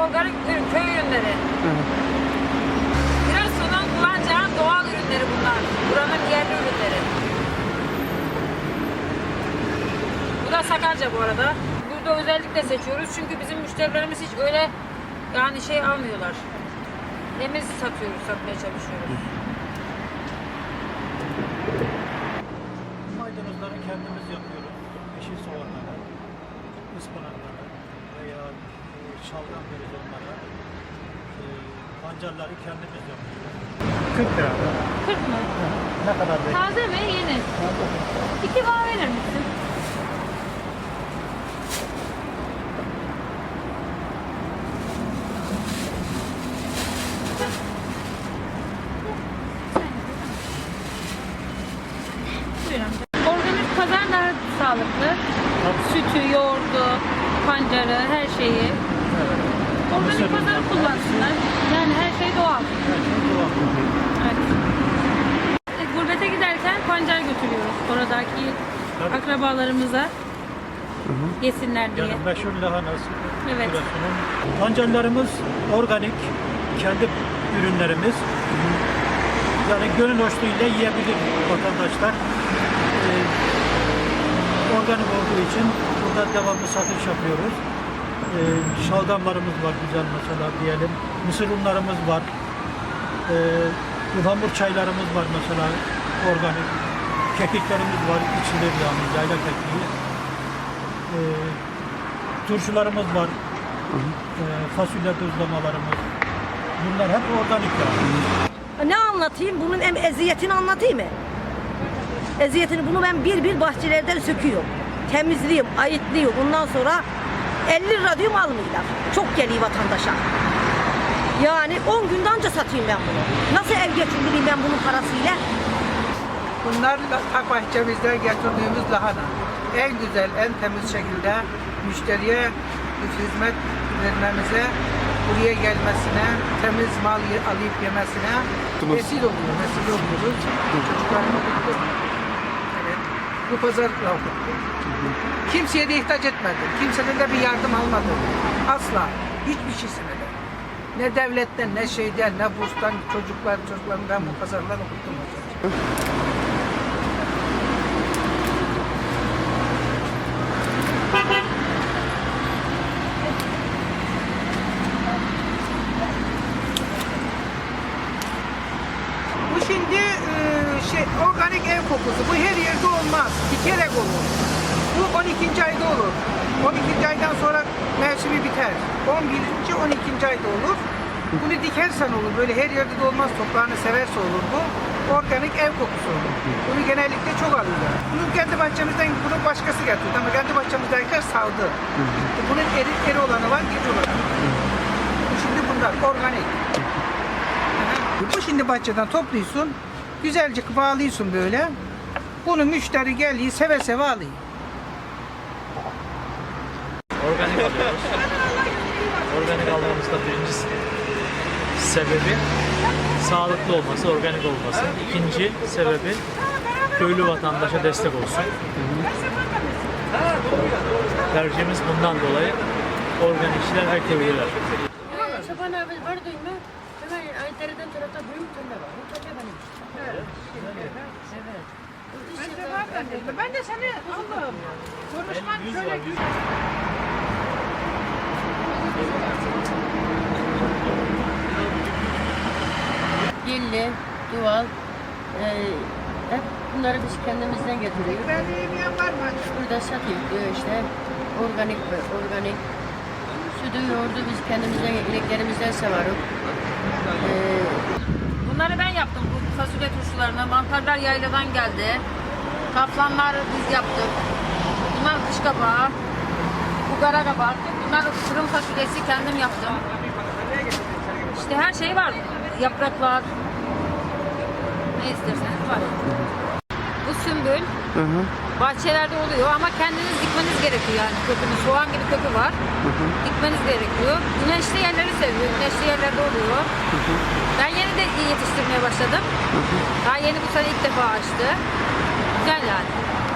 onların köy ürünleri. Evet. Giresun'un kullanacağı doğal ürünleri bunlar. Buranın yerli ürünleri. Bu da Sakarca bu arada. Burada özellikle seçiyoruz çünkü bizim müşterilerimiz hiç öyle yani şey almıyorlar. Temiz satıyoruz, satmaya çalışıyoruz. Maydanozları kendimiz yapıyoruz. Yeşil soğanları, ıspanakları veya şalgam deriz onlara. E, pancarları kendimiz yapıyoruz. 40 lira. 40 mı? Ne kadar değil? Taze mi? Yeni. İki bağ verir misin? Buyurun. Organik pazar daha sağlıklı. Sütü, yoğurdu, pancarı, her şeyi. Evet. Organik Mısır pazarı kullansınlar. Yani her şey doğal. Her şey doğal. Evet. E, Gurbete giderken pancar götürüyoruz oradaki Tabii. akrabalarımıza yesinler diye. Yani meşhur lahanası. Evet. Giresun'un. Pancarlarımız organik, kendi ürünlerimiz. Yani gönül hoşluğuyla yiyebilir vatandaşlar. Ee, organik olduğu için burada devamlı satış yapıyoruz. Ee, şalgamlarımız var güzel mesela diyelim. Mısır unlarımız var. Ee, ıhlamur çaylarımız var mesela organik. Kekiklerimiz var içilir yani yayla kekiği. Ee, turşularımız var. Ee, fasulye tuzlamalarımız. Bunlar hep organik yani. Ne anlatayım? Bunun em eziyetini anlatayım mı? Eziyetini bunu ben bir bir bahçelerden söküyorum. Temizliyorum, ayıtlıyorum. Ondan sonra 50 lira diyorum almıyorlar. Çok geliyor vatandaşa. Yani 10 günde anca satayım ben bunu. Nasıl ev geçindireyim ben bunun parasıyla? Bunlar la- bahçemizden getirdiğimiz lahana. En güzel, en temiz şekilde müşteriye hizmet vermemize, buraya gelmesine, temiz mal alıp yemesine vesile oluyor, vesile oluyoruz. Çocuklarımı okuttuk. Evet. Bu pazarla okuttuk. Kimseye de ihtaç etmedim. Kimseden de bir yardım almadım. Asla. Hiçbir şeysine de. Ne devletten, ne şeyden, ne burstan çocuklar, çocuklarımı ben bu pazarlar okuttum. hocam. Bu şimdi e, şey organik ev kokusu. Bu her yerde olmaz. Dikerek olur. Bu 12. ayda olur. 12. aydan sonra mevsimi biter. 11. 12. ayda olur. Bunu dikersen olur. Böyle her yerde de olmaz. Toprağını severse olur bu. Organik ev kokusu olur. Bunu genellikle çok alıyorlar. Bunu kendi bahçemizden bunu başkası getirdi ama kendi bahçemizdenkiler savdı. Bunun eri, eri olanı var, geç olanı. Şimdi bunlar organik. Bu şimdi bahçeden topluyorsun. Güzelce bağlıyorsun böyle. Bunu müşteri geliyor seve seve alıyor. Organik alıyoruz. Organik almamızda birinci sebebi sağlıklı olması, organik olması. İkinci sebebi köylü vatandaşa destek olsun. Tercihimiz bundan dolayı organikçiler her köylüler. Çoban abi var değil mi? Hemen Aytere'den tarafta büyük türlü var. Bu türlü benim. Evet. Evet. Ben de seni Allah'ım konuşmak şöyle Dilli, duval. E, hep bunları biz kendimizden getiriyoruz. Ben yemeyen var mı? Burada satıyor diyor işte. Organik ve organik. Sütü yoğurdu biz kendimizden, ineklerimizden sevarız. E, Bunları ben yaptım bu fasulye turşularını. Mantarlar yayladan geldi. Kaplanlar biz yaptık. Bunlar kış kabağı. Bu kara kabak. Bunlar fırın fasulyesi kendim yaptım. İşte her şey var. Yapraklar. Ne isterseniz var. Bu sümbül. Bahçelerde oluyor ama kendiniz dikmeniz gerekiyor yani kökünü. Soğan gibi kökü var. Dikmeniz gerekiyor. Güneşli yerleri seviyor. Güneşli yerlerde oluyor. Ben yeni de yetiştirmeye başladım. Daha yeni bu sene ilk defa açtı. Güzel yani. Ben Giresun